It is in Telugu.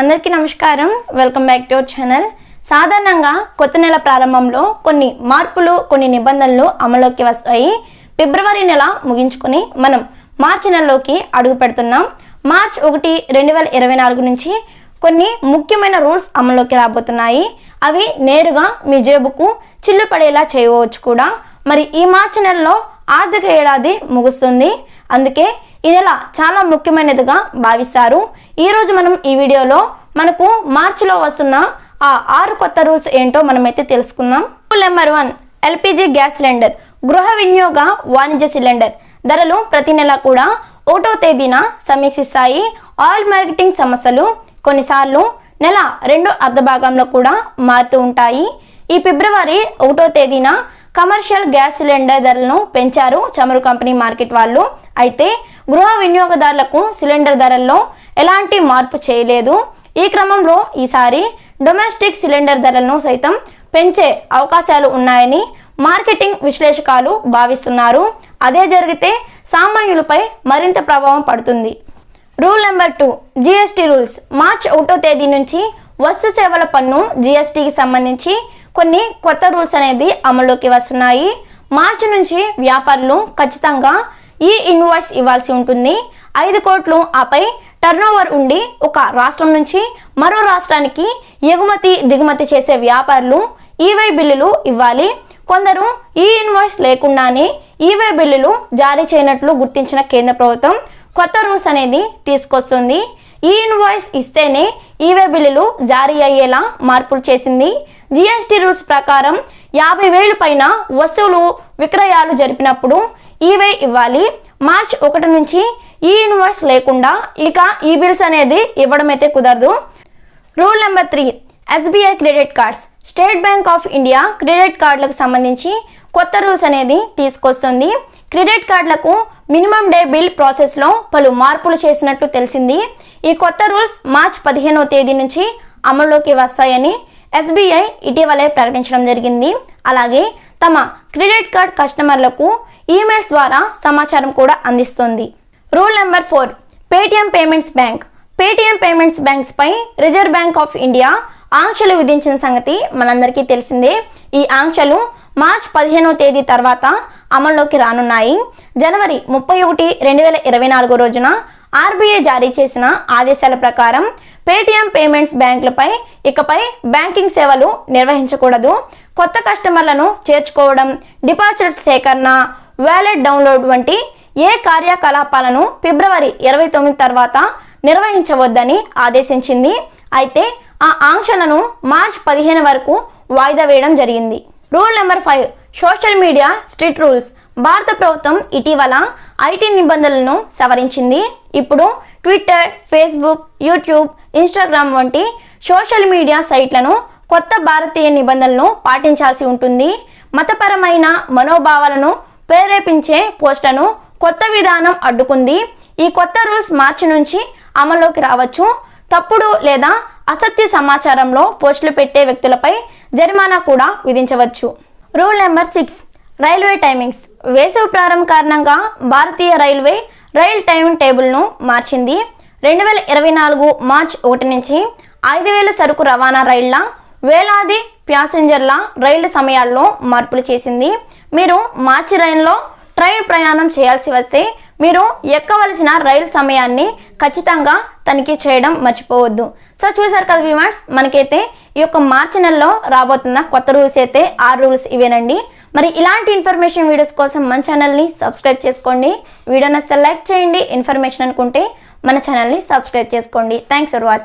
అందరికీ నమస్కారం. Welcome back to our channel సాధారణంగా కొత్త నెల ప్రారంభంలో కొన్ని మార్పులు కొన్ని నిబంధనలు అమలులోకి వస్తాయి. ఫిబ్రవరి నెల ముగించుకొని మనం మార్చి నెలలోకి అడుగు పెడుతున్నాం. మార్చ్ ఒకటి రెండు వేల ఇరవై నాలుగు నుంచి కొన్ని ముఖ్యమైన రూల్స్ అమల్లోకి రాబోతున్నాయి. అవి నేరుగా మీ జేబుకు చిల్లు పడేలా చేయవచ్చు కూడా. మరి ఈ మార్చి నెలలో ఆర్థిక ఏడాది ముగుస్తుంది. అందుకే ఈ నెల చాలా ముఖ్యమైనదిగా భావిస్తారు. ఈరోజు మనం ఈ వీడియోలో మనకు మార్చిలో వస్తున్న ఆ ఆరు కొత్త రూల్స్ ఏంటో మనమైతే తెలుసుకుందాం. Rule number one LPG gas cylinder గృహ వినియోగ వాణిజ్య సిలిండర్ ధరలు ప్రతి నెల కూడా ఒకటో తేదీన సమీక్షిస్తాయి. ఆయిల్ మార్కెటింగ్ సమస్యలు కొన్నిసార్లు నెల రెండో అర్ధభాగంలో కూడా మారుతూ ఉంటాయి. ఈ ఫిబ్రవరి ఒకటో తేదీన కమర్షియల్ గ్యాస్ సిలిండర్ ధరలను పెంచారు చమురు కంపెనీ మార్కెట్ వాళ్ళు. అయితే గృహ వినియోగదారులకు సిలిండర్ ధరల్లో ఎలాంటి మార్పు చేయలేదు. ఈ క్రమంలో ఈసారి డొమెస్టిక్ సిలిండర్ ధరలను సైతం పెంచే అవకాశాలు ఉన్నాయని మార్కెటింగ్ విశ్లేషకాలు భావిస్తున్నారు. అదే జరిగితే సామాన్యులపై మరింత ప్రభావం పడుతుంది. Rule number two GST rules. March ఒకటో తేదీ నుంచి వస్తు సేవల పన్ను జిఎస్టీకి సంబంధించి కొన్ని కొత్త రూల్స్ అనేది అమల్లోకి వస్తున్నాయి. మార్చి నుంచి వ్యాపారులు ఖచ్చితంగా ఈ ఇన్వాయిస్ ఇవ్వాల్సి ఉంటుంది. ఐదు కోట్లు ఆపై టర్నోవర్ ఉండి ఒక రాష్ట్రం నుంచి మరో రాష్ట్రానికి ఎగుమతి దిగుమతి చేసే వ్యాపారులు ఈవై బిల్లులు ఇవ్వాలి. కొందరు ఈ ఇన్వాయిస్ లేకుండానే ఈవై బిల్లులు జారీ చేయనట్లు గుర్తించిన కేంద్ర ప్రభుత్వం కొత్త రూల్స్ అనేది తీసుకొస్తుంది. ఈ ఇన్వాయిస్ ఇస్తేనే ఈవే బిల్లులు జారీ అయ్యేలా మార్పులు చేసింది. జిఎస్టి రూల్స్ ప్రకారం యాభై వేలు పైన వస్తువులు విక్రయాలు జరిపినప్పుడు ఈవే ఇవ్వాలి. మార్చ్ ఒకటి నుంచి ఈ ఇన్వాయిస్ లేకుండా ఇక ఈ బిల్స్ అనేది ఇవ్వడం అయితే కుదరదు rule number three SBI credit cards State Bank of India credit కార్డులకు సంబంధించి కొత్త రూల్స్ అనేది తీసుకొస్తుంది. క్రెడిట్ కార్డులకు మినిమం డే బిల్ ప్రాసెస్లో పలు మార్పులు చేసినట్టు తెలిసింది. ఈ కొత్త రూల్స్ మార్చ్ పదిహేనవ తేదీ నుంచి అమల్లోకి వస్తాయని ఎస్బీఐ ఇటీవలే ప్రకటించడం జరిగింది. అలాగే తమ క్రెడిట్ కార్డ్ కస్టమర్లకు ఈమెయిల్స్ ద్వారా సమాచారం కూడా అందిస్తుంది. Rule number four Paytm payments bank Paytm payments banks pi reserve bank of India ఆంక్షలు విధించిన సంగతి మనందరికీ తెలిసిందే. ఈ ఆంక్షలు మార్చ్ పదిహేనవ తేదీ తర్వాత అమల్లోకి రానున్నాయి. జనవరి ముప్పై ఒకటి రెండు వేల ఇరవై నాలుగు రోజున ఆర్బీఐ జారీ చేసిన ఆదేశాల ప్రకారం పేటిఎం పేమెంట్స్ బ్యాంకులపై ఇకపై బ్యాంకింగ్ సేవలు నిర్వహించకూడదు. కొత్త కస్టమర్లను చేర్చుకోవడం డిపాజిట్ సేకరణ వ్యాలెట్ డౌన్లోడ్ వంటి ఏ కార్యకలాపాలను ఫిబ్రవరి ఇరవై తొమ్మిది తర్వాత నిర్వహించవద్దని ఆదేశించింది. అయితే ఆ ఆంక్షలను మార్చ్ పదిహేను వరకు వాయిదా వేయడం జరిగింది. Rule number five social media strict rules. భారత ప్రభుత్వం ఇటీవల ఐటీ నిబంధనలను సవరించింది. ఇప్పుడు ట్విట్టర్ ఫేస్బుక్ యూట్యూబ్ ఇన్స్టాగ్రామ్ వంటి సోషల్ మీడియా సైట్లను కొత్త భారతీయ నిబంధనలను పాటించాల్సి ఉంటుంది. మతపరమైన మనోభావాలను ప్రేరేపించే పోస్టులను కొత్త విధానం అడ్డుకుంది. ఈ కొత్త రూల్స్ మార్చి నుంచి అమల్లోకి రావచ్చు. తప్పుడు లేదా అసత్య సమాచారంలో పోస్టులు పెట్టే వ్యక్తులపై జరిమానా కూడా విధించవచ్చు. Rule number six railway timings. వేసవి ప్రారంభం కారణంగా భారతీయ రైల్వే రైల్ టైం టేబుల్ను మార్చింది. రెండు వేల ఇరవై నాలుగు మార్చ్ ఒకటి నుంచి ఐదు వేల సరుకు రవాణా రైళ్ళ వేలాది ప్యాసింజర్ల రైళ్ళ సమయాల్లో మార్పులు చేసింది. మీరు మార్చి రైల్లో ట్రైన్ ప్రయాణం చేయాల్సి వస్తే మీరు ఎక్కవలసిన రైలు సమయాన్ని ఖచ్చితంగా తనిఖీ చేయడం మర్చిపోవద్దు. సో చూసారు కదా విమార్స్ మనకైతే ఈ యొక్క మార్చి నెలలో రాబోతున్న కొత్త రూల్స్ అయితే ఆరు రూల్స్ ఇవేనండి. మరి ఇలాంటి ఇన్ఫర్మేషన్ వీడియోస్ కోసం మన ఛానల్ని సబ్స్క్రైబ్ చేసుకోండి. వీడియో నచ్చితే లైక్ చేయండి. ఇన్ఫర్మేషన్ అనుకుంటే మన ఛానల్ని సబ్స్క్రైబ్ చేసుకోండి. Thanks for watching